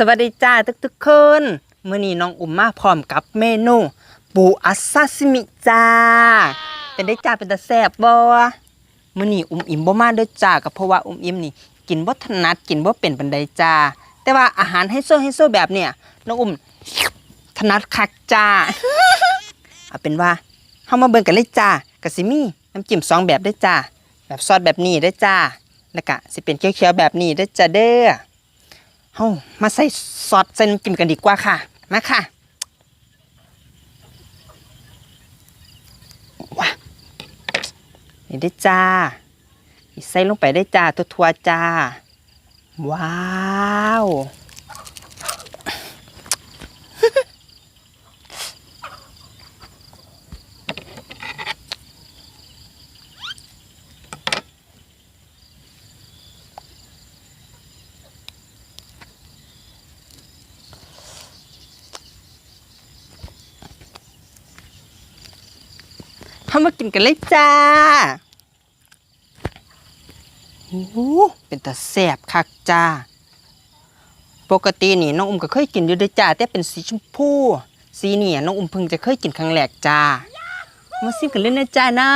สวัสดีจ้าทุกทุกๆคนเมื้อนี้น้องอุ่มมาพร้อมกับเมนู ปูอัสซาซิมิจ้า เป็นได้จ้าเป็นตาแซ่บบ่เมื้อนี้อุ่มอิ่มบ่มาเด้อจ้าก็เพราะว่าอุ่มอิ่มนี่ กินบ่ถนัดกินบ่เป็นปานใดจ้า แต่ว่าอาหารให้โซ่ให้โซ่แบบเนี่ยน้องอุ่มถนัดคักจ้าเอาเป็นว่าเฮามาเบิ่งกันเลยจ้าก็สิมีน้ำจิ้มสองแบบเด้จ้า แบบซอสแบบนี้เด้จ้าแล้วก็สิเป็นเขียวๆแบบนี้เด้จ้าเด้อ เฮามาใส่ซอสใส่น้ำจิ้มกันดีกว่าค่ะมาค่ะว้านี่ได้จ้าใส่ลงไปได้จ้าทั่วๆจ้า ว้าว ทำมากินกันเลยจ้าโอ้โหเป็นตาแสบคักจ้า ปกตินี่น้องอุ้มก็เคยกินอยู่เด้วยจ้าแต่เป็นสีชมพู สีนี่น้องอุ้มเพิ่งจะเคยกินครั้งแรกจ้า มาซิมกันเลยนะจ้านะ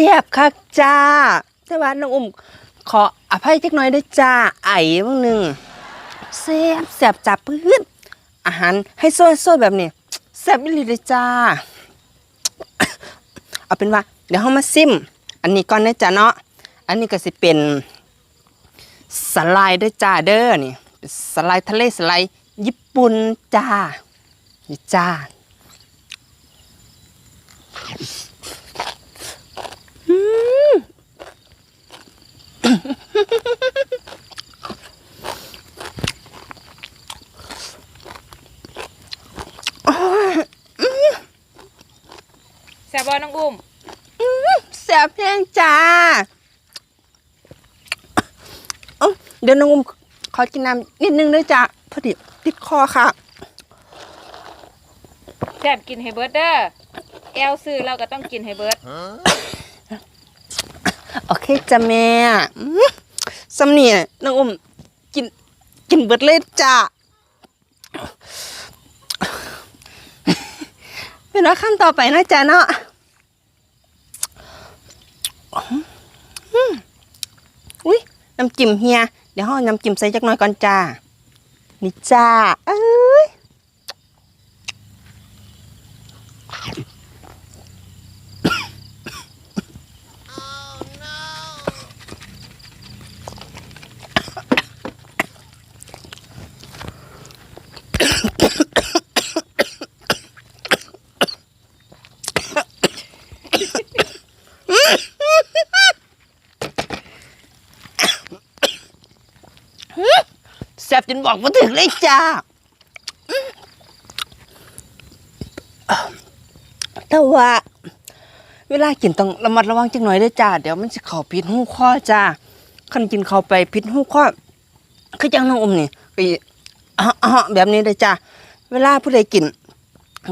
แซ่บคักจ้า แต่ว่าน้องอุ้มขออภัยจักน่อยด้วยจ้า ไอ้บ้างหนึ่งแซ่บแซ่บจับพื้นอาหารให้โซ่โซ่แบบนี้แซ่บอีหลีเลยจ้า เอาเป็นว่า เดี๋ยวเรามาซิม อันนี้ก่อนนะจ้าเนาะ อันนี้ก็สิเป็นสไลด์ด้วยจ้าเด้อนี่สไลด์ทะเลสไลด์ญี่ปุ่นจ้านี่จ้า แซ่บบอน้องอุ้มแซ่บแห้งจ้าเอ้าเดี๋ยวน้องอุ้มขอกินน้ำนิดนึงด้วยจ้าพอดีติดคอค่ะแซ่บกินให้เบิร์ดเด้อแอลซื้อเราก็ต้องกินให้เบิร์ดโอเคจ้าแม่อื้อสำเนียน้องอุ้มกินกินเบิดเลยจ้าเป็นว่าขั้นต่อไปนะจ้าเนาะอืมอุ้ย น้ำจิ้มเฮีย เดี๋ยวห้องน้ำจิ้มใส่จักหน่อยก่อนจ้า นี่จ้า เอ้ย แซ่บจนบอกมาถึงเลยจ้าแต่ว่า เวลากินต้องระมัดระวังจังหน่อยเด้วยจ้า เดี๋ยวมันจะเข่าพิษหูข้อจ้าคันกินเข้าไปพิษหูข้อคือจังน้องอมนี่อะอ่แบบนี้เลยจ้าเวลาผู้ใดกิน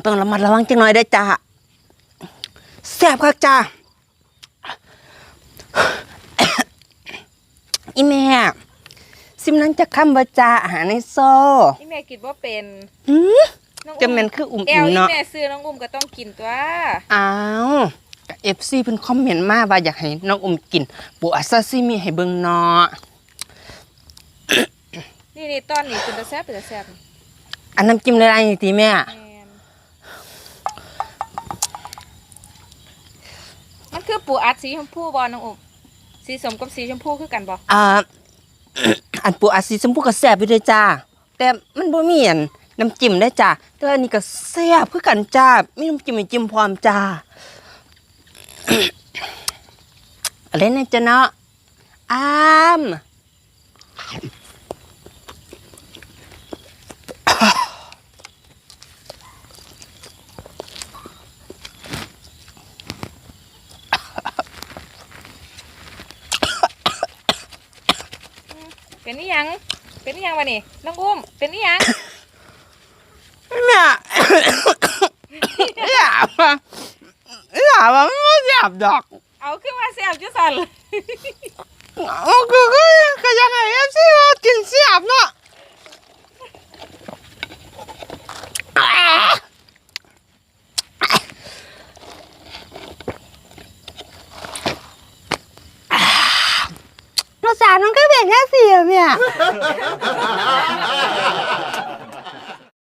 ต้องระมัดระวังจังหน่อยเด้วยจ้าแซ่บคักจ้าอีแม่ ซิมนั้นจะค้ำบาจาอาหารในโซ่นี่แม่กินว่าเป็นหือน้องจะแม่นคืออุ่มแออิ่ลมนี่เนาะแม่ซื้อน้องอุ้มก็ต้องกินตัวอ้าวเอฟซีเพิ่นคอมเมนต์มาว่าอยากให้น้องอมกินปูอัซาซิมิให้เบิ่งเนาะนี่นี่ตอนนี้เป็นตาแซ่บเป็นตาแซ่บอันน้ำจิ้มอะไรนี่ติแม่ แม่นมันคือปูอัดสีชมพูบอน้องอุ้มสีสมกับสีชมพูคือกันบอ อ่า อันปูอัดสีชมพูก็แซ่บอยู่เด้อจ้า แต่มันบ่มีอันน้ำจิ้มได้จ้าแต่อันนี้ก็แซ่บคือกันจ้ามีน้ำจิ้มจิ้มพร้อมจ้าอะไรนะจ๊ะเนาะอาม เป็นนี่ยัง เป็นนี่ยังวะนี่น้องอุ้ม เป็นนี่ยังแม่อยากว่าอยากว่าไม่อยากดอก เอาขึ้นมาเสียบจุสันโอ้ก็ก็ก็ยังไงอะสิว่ากินเสียบเนาะ รสชาติมันก็เป็นแค่เสียบเนี่ย